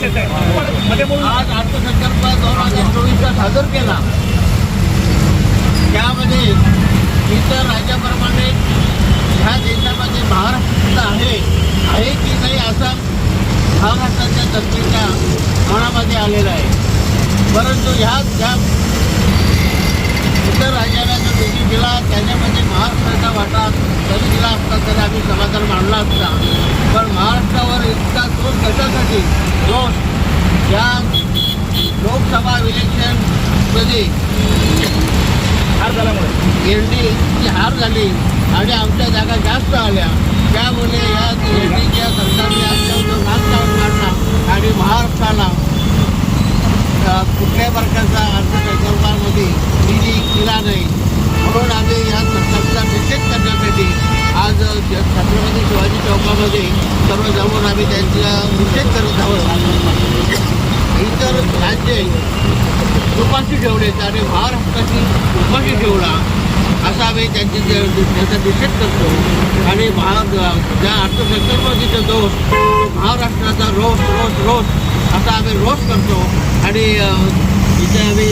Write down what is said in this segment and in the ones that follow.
आज अर्थसंकल्प दोन हजार चोवीसला सादर केला. त्यामध्ये इतर राज्याप्रमाणे ह्या देशामध्ये महाराष्ट्र आहे आहे की नाही असा महाराष्ट्राच्या जनतेच्या मनामध्ये आलेला आहे. परंतु ह्या ज्या इतर राज्याला जो निधी दिला त्याच्यामध्ये महाराष्ट्राचा वाटा जरी दिला असता तरी आम्ही समाधान मानला असता. पण महाराष्ट्र इतका दोष कशासाठी दोष या लोकसभा इलेक्शनमध्ये हार झाल्यामुळे. एनडीची हार झाली आणि आमच्या जागा जास्त आल्या. त्यामुळे या एनडीच्या सरकारने आमच्यावर काढला आणि महाराष्ट्राला कुठल्याही प्रकारचा अर्थसंकल्पामध्ये निधी दिला नाही. म्हणून आम्ही या सरकारचा निषेध करण्यासाठी आज छत्रपती शिवाजी चौकामध्ये सर्व जमून आम्ही त्यांचा निषेध करत आहोत. इतर राज्ये उपाशी ठेवलेत आणि महाराष्ट्राची उपाशी ठेवला असा आम्ही त्यांची त्याचा निषेध करतो. आणि महा ज्या अर्थसंकल्पाचा दोष महाराष्ट्राचा रोष रोष रोष असा आम्ही रोष करतो. आणि इथे आम्ही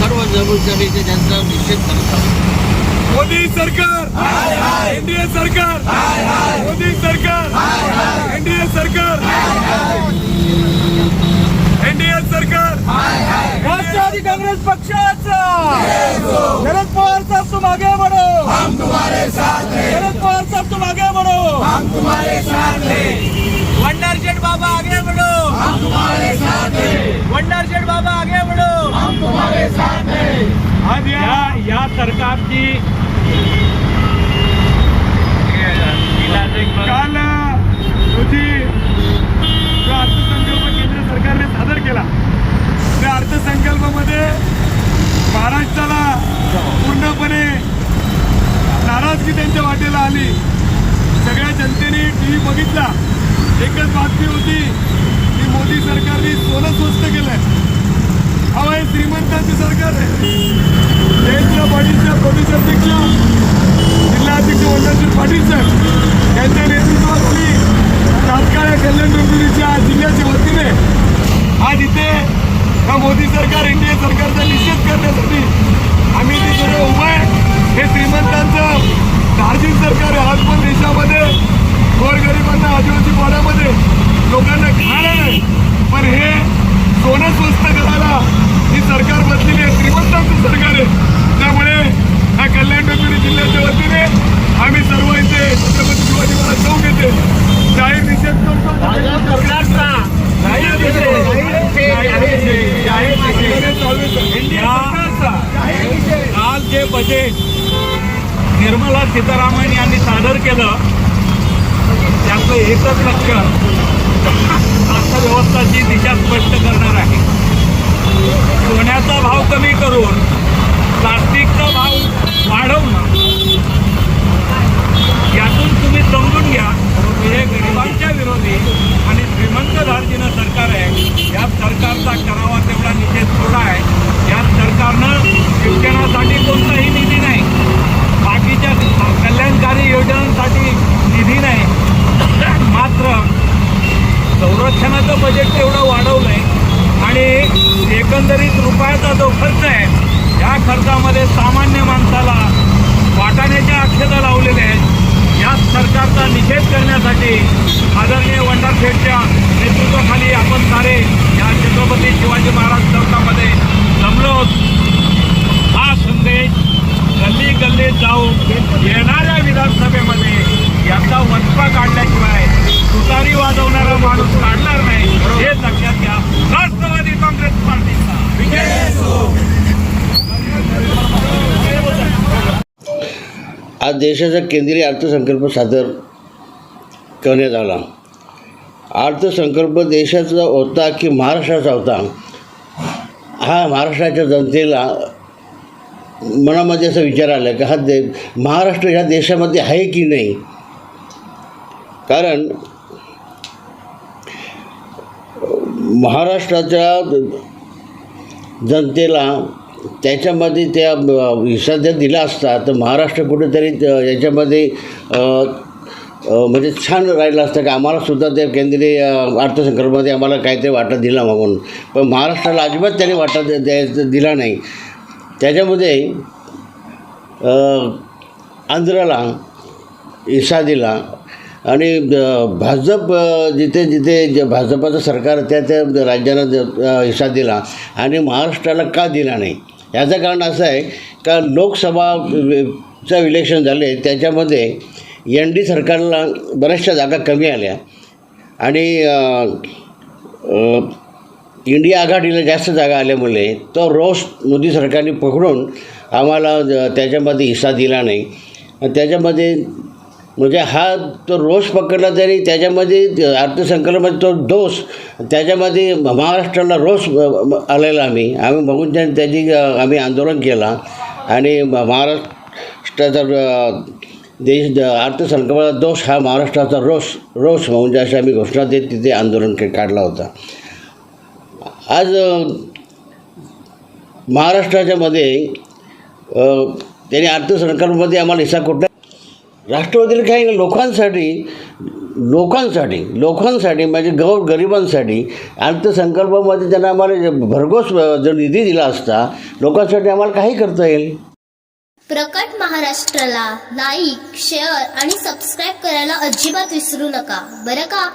सर्व जबाबदारी इथे त्यांचा निषेध करत. मोदी सरकार! एनडीए सरकार! मोदी सरकार! एनडीए सरकार! एनडीए सरकार. राष्ट्रवादी काँग्रेस पक्षाचा. शरद पवार साहब तुम आगे बढ़ो हम तुम्हारे साथ हैं शरद पवार साहब तुम आगे बढ़ो हम तुम्हारे साथ हैं वंडर जेट बाबा आगे बढ़ो हम तुम्हारे साथ हैं वंडर जेट बाबा आगे बढ़ो हम तुम्हारे साथ हैं या या सरकारची काल तुझी सरकारने सादर केला. त्या अर्थसंकल्पामध्ये महाराष्ट्राला पूर्णपणे नाराजगी त्यांच्या वाटेला आली. सगळ्या जनतेने टी व्ही बघितला. एकच बातमी होती की मोदी सरकारने सोनं स्वस्त केलंय. अहो हे श्रीमंतांचं सरकार आहे. जयंत पाटीलच्या प्रदेशाध्यक्ष जिल्हाध्यक्ष वंदनशील पाटील साहेब यांच्या नेतृत्वाखाली तात्काळ कल्याण डोंबिवलीच्या जिल्ह्याच्या आज इथे हा मोदी सरकार एनडीए सरकारचा निषेध करण्यासाठी आम्ही इथे सर्व उभं आहे. हे श्रीमंतांचं धार्जिक सरकार आहे. आज पण देशामध्ये गोरगरिबांना आदिवासी पाड्यामध्ये लोकांना खाणं नाही. पण हे सोनं स्वस्त करायला ही सरकार बसलेली आहे श्रीमंतांचं सरकार आहे त्यामुळे ह्या कल्याण डोंबिवली जिल्ह्याच्या वतीने आम्ही सर्व इथे छत्रपती शिवाजी महाराज चौक येथे जाहीर निषेध करतो काल जे बजेट निर्मला सीतारामन यांनी सादर केलं. त्याचं एकच लक्ष रुपयाचा जो खर्च आहे या खर्चामध्ये सामान्य माणसाला वाटाण्याच्या अक्षता लावलेल्या आहेत. या सरकारचा निषेध करण्यासाठी आदरणीय वंडारखेडच्या नेतृत्वाखाली आपण सारे या छत्रपती शिवाजी महाराज चौकामध्ये जमलो हा संदेश गल्ली गल्ली जाऊन येणाऱ्या विधानसभेमध्ये आज देशाचा केंद्रीय अर्थसंकल्प सादर करण्यात आला. अर्थसंकल्प देशाचा होता की महाराष्ट्राचा होता? हा महाराष्ट्राच्या जनतेला मनामध्ये असा विचार आला की हा दे महाराष्ट्र ह्या देशामध्ये आहे की नाही? कारण महाराष्ट्राच्या जनतेला त्याच्यामध्ये त्या ब- हिस्सा जर दिला असता तर महाराष्ट्र कुठेतरी याच्यामध्ये म्हणजे छान राहिलं असतं की? आम्हालासुद्धा त्या केंद्रीय अर्थसंकल्पामध्ये आम्हाला काहीतरी वाटा दिला म्हणून पण महाराष्ट्राला अजिबात त्याने वाटा द्यायचं दिला नाही. त्याच्यामध्ये आंध्राला हिस्सा दिला आणि भाजप जिथे जिथे जे भाजपाचं सरकार त्या त्या राज्याला ज- हिस्सा दिला आणि महाराष्ट्राला का दिला नाही? याचं कारण असं आहे का लोकसभा चं इलेक्शन झाले त्याच्यामध्ये एन डी सरकारला बऱ्याचशा जागा कमी आल्या आणि इंडिया आघाडीला जास्त जागा आल्यामुळे तो रोष मोदी सरकारने पकडून आम्हाला त्याच्यामध्ये हिस्सा दिला नाही. त्याच्यामध्ये म्हणजे हा तो रोष पकडला तरी त्याच्यामध्ये अर्थसंकल्पामध्ये तो दोष त्याच्यामध्ये महाराष्ट्राला रोष आलेला आम्ही. आम्ही बघून त्याची आम्ही आंदोलन केला. आणि महाराष्ट्राचा देश अर्थसंकल्पाचा दोष हा महाराष्ट्राचा रोष रोष म्हणजे अशी आम्ही घोषणा देत तिथे आंदोलन काढला होता. आज महाराष्ट्राच्यामध्ये त्याने त्यांनी अर्थसंकल्पामध्ये आम्हाला हिस्सा कुठला राष्ट्रवादीला काही नाही लोकांसाठी लोकांसाठी लोकांसाठी म्हणजे गौर गरिबांसाठी अर्थसंकल्पामध्ये त्यांना आम्हाला जे भरघोस जर निधी दिला असता लोकांसाठी आम्हाला काही करता येईल? प्रकट महाराष्ट्राला लाईक शेअर आणि सबस्क्राईब करायला अजिबात विसरू नका. बरं का?